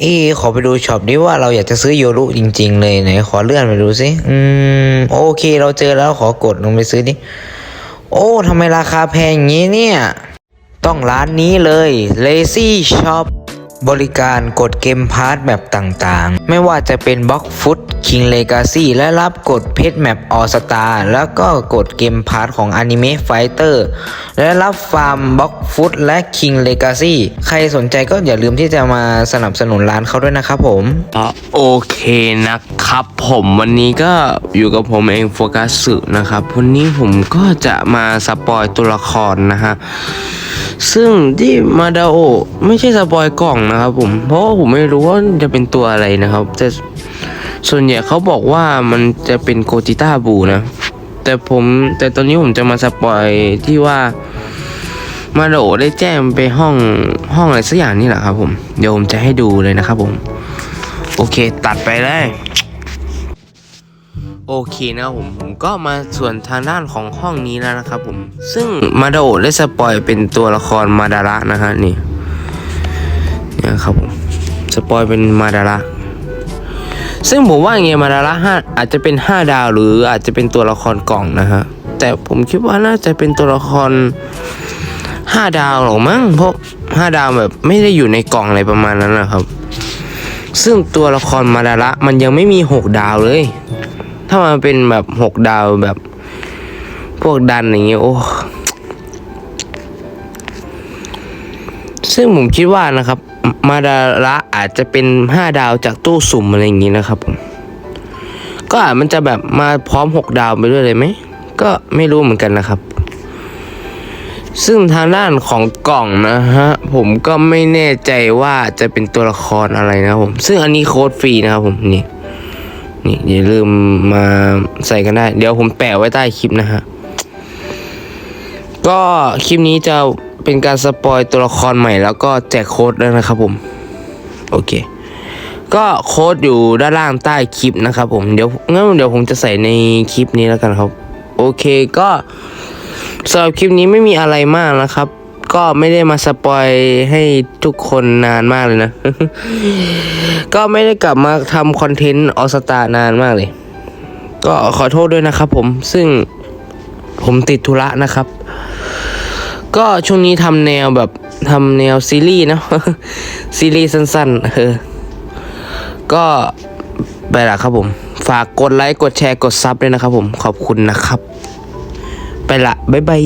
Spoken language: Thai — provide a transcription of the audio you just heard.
เอ๊ะขอไปดูช็อปนี้ว่าเราอยากจะซื้อโยรุจริง ๆ เลยไหนขอเลื่อนไปดูสิอืมโอเค เราเจอแล้วขอกดลงไปซื้อดิโอ้ทำไมราคาแพงอย่างนี้เนี่ย ต้องร้านนี้เลย Lazy Shop บริการกดเกมพาร์ทแบบต่างๆ ไม่ว่าจะเป็นบล็อกฟุต King Legacy และรับกดเพชรแมปออสตาแล้วก็กดเกมพาร์ทของ Anime Fighter และรับฟาร์มบล็อกฟุตและ King Legacy ใครสนใจก็อย่าลืมที่จะมาสนับสนุนร้านเขาด้วยนะครับผม โอเคนะครับผมวันนี้ก็อยู่กับผมเองโฟกัสสึนะครับ วันนี้ผมก็จะมาสปอยตัวละครนะฮะซึ่งที่มาดาโอไม่ใช่สปอยกล่องนะครับผมเพราะผมไม่รู้ว่าจะเป็นตัวอะไรนะครับ แต่ส่วนใหญ่เขาบอกว่ามันจะเป็นโกจิต้าบูนะ แต่ผมแต่ตอนนี้ผมจะมาสปอยที่ว่ามาโอได้แจ้งไปห้องห้องอะไรสักอย่างนี่แหละครับผมเดี๋ยวผมจะให้ดูเลยนะครับผม โอเคตัดไปเลยโอเคนะผมผมก็มาส่วนทางด้านของห้องนี้แล้วนะครับผม ซึ่งมาโอะได้สปอยเป็นตัวละครมาดาระนะฮะนี่ นี่ยครับผมสปอยเป็นมาดาระซึ่งผมว่าไงมาดาระห้าอาจจะเป็น 5 ดาวหรืออาจจะเป็นตัวละครกล่องนะฮะแต่ผมคิดว่าน่าจะเป็นตัวละคร 5 ดาวหรอมั้งเพราะ 5 ดาวแบบไม่ได้อยู่ในกล่องอะไรประมาณนั้นนะครับ ซึ่งตัวละครมาดาระมันยังไม่มีหกดาวเลย ถ้ามันเป็นแบบหกดาวแบบ พวกดันอย่างเงี้ยโอ้ซึ่งผมคิดว่านะครับ มาดาระอาจจะเป็นห้าดาวจากตู้สุ่มอะไรอย่างงี้นะครับผมก็อาจมันจะแบบมาพร้อมหกดาวไปด้วยเลยไหม ก็ไม่รู้เหมือนกันนะครับ ซึ่งทางด้านของกล่องนะฮะ ผมก็ไม่แน่ใจว่าจะเป็นตัวละครอะไรนะผม ซึ่งอันนี้โค้ดฟรีนะครับผมนี่นี่อย่าลืมมาใส่กันได้ เดี๋ยวผมแปะไว้ใต้คลิปนะฮะ ก็คลิปนี้จะ เป็นการสปอยตัวละครใหม่แล้วก็แจกโค้ดด้วยนะครับผม โอเค ก็โค้ดอยู่ด้านล่างใต้คลิปนะครับผมเดี๋ยวงั้นเดี๋ยวผมจะใส่ในคลิปนี้แล้วกันครับ โอเคก็สำหรับคลิปนี้ไม่มีอะไรมากนะครับ ก็ไม่ได้มาสปอยให้ทุกคนนานมากเลยนะ ก็ไม่ได้กลับมาทำคอนเทนต์ออสตานานมากเลย ก็ขอโทษด้วยนะครับผมซึ่งผมติดธุระนะครับ ก็ช่วงนี้ทำแนวแบบทำแนวซีรีส์เนะซีรีส์สั้นๆเออก็ไปละครับผม ฝากกดไลค์ กดแชร์ กดซับด้วยนะครับผม ขอบคุณนะครับ ไปละ บ๊ายบาย